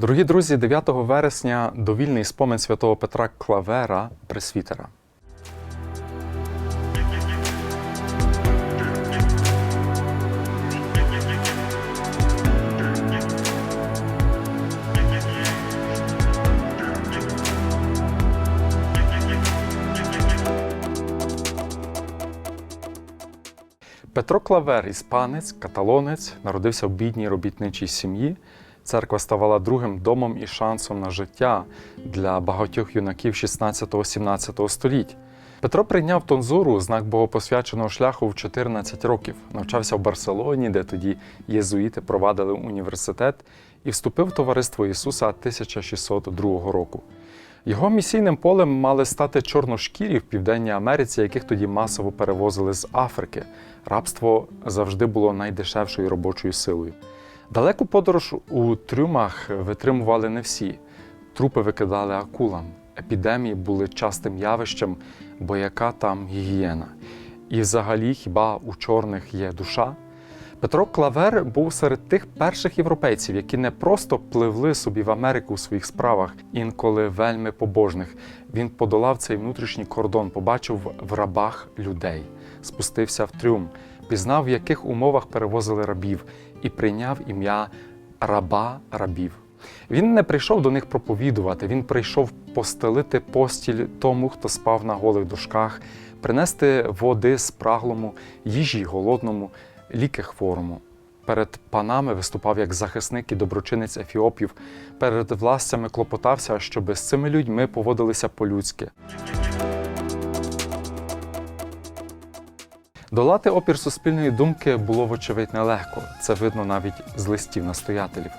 Дорогі друзі, 9 вересня довільний спомин святого Петра Клавера, пресвітера. Петро Клавер, іспанець, каталонець, народився в бідній робітничій сім'ї. Церква ставала другим домом і шансом на життя для багатьох юнаків 16-17 століть. Петро прийняв тонзуру, знак богопосвяченого шляху в 14 років, навчався в Барселоні, де тоді єзуїти провадили університет, і вступив в товариство Ісуса 1602 року. Його місійним полем мали стати чорношкірі в Південній Америці, яких тоді масово перевозили з Африки. Рабство завжди було найдешевшою робочою силою. Далеку подорож у трюмах витримували не всі. Трупи викидали акулам. Епідемії були частим явищем, бо яка там гігієна. І взагалі, хіба у чорних є душа? Петро Клавер був серед тих перших європейців, які не просто пливли собі в Америку у своїх справах, інколи вельми побожних. Він подолав цей внутрішній кордон, побачив в рабах людей, спустився в трюм, пізнав, в яких умовах перевозили рабів, і прийняв ім'я раба рабів. Він не прийшов до них проповідувати, він прийшов постелити постіль тому, хто спав на голих дошках, принести води спраглому, їжі голодному, ліки хворому. Перед панами виступав як захисник і доброчинець ефіопів, перед властями клопотався, щоб з цими людьми поводилися по-людськи. Долати опір суспільної думки було, вочевидь, нелегко. Це видно навіть з листів настоятелів.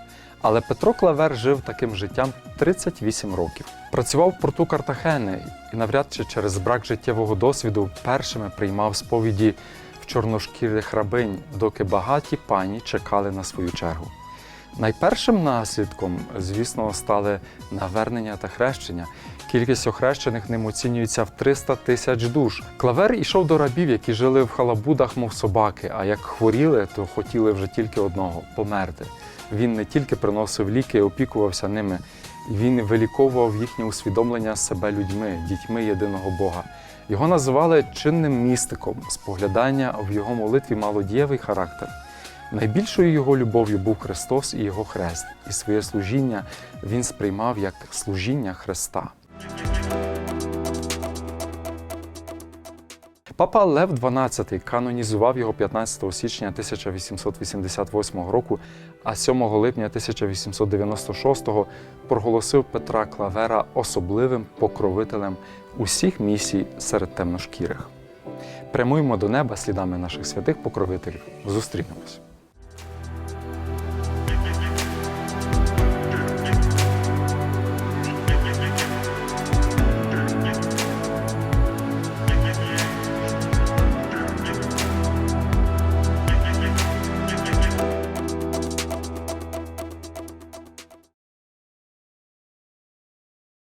Але Петро Клавер жив таким життям 38 років. Працював в порту Картахени і навряд чи через брак життєвого досвіду першими приймав сповіді в чорношкірих рабинь, доки багаті пані чекали на свою чергу. Найпершим наслідком, звісно, стали навернення та хрещення. Кількість охрещених ним оцінюється в 300 тисяч душ. Клавер ішов до рабів, які жили в халабудах, мов собаки, а як хворіли, то хотіли вже тільки одного померти. Він не тільки приносив ліки опікувався ними, він виліковував їхнє усвідомлення себе людьми, дітьми єдиного Бога. Його називали чинним містиком. Споглядання в його молитві мало дієвий характер. Найбільшою його любов'ю був Христос і його хрест, і своє служіння він сприймав як служіння Христа. Папа Лев XII канонізував його 15 січня 1888 року, а 7 липня 1896 проголосив Петра Клавера особливим покровителем усіх місій серед темношкірих. Прямуємо до неба слідами наших святих покровителів. Зустрінемось.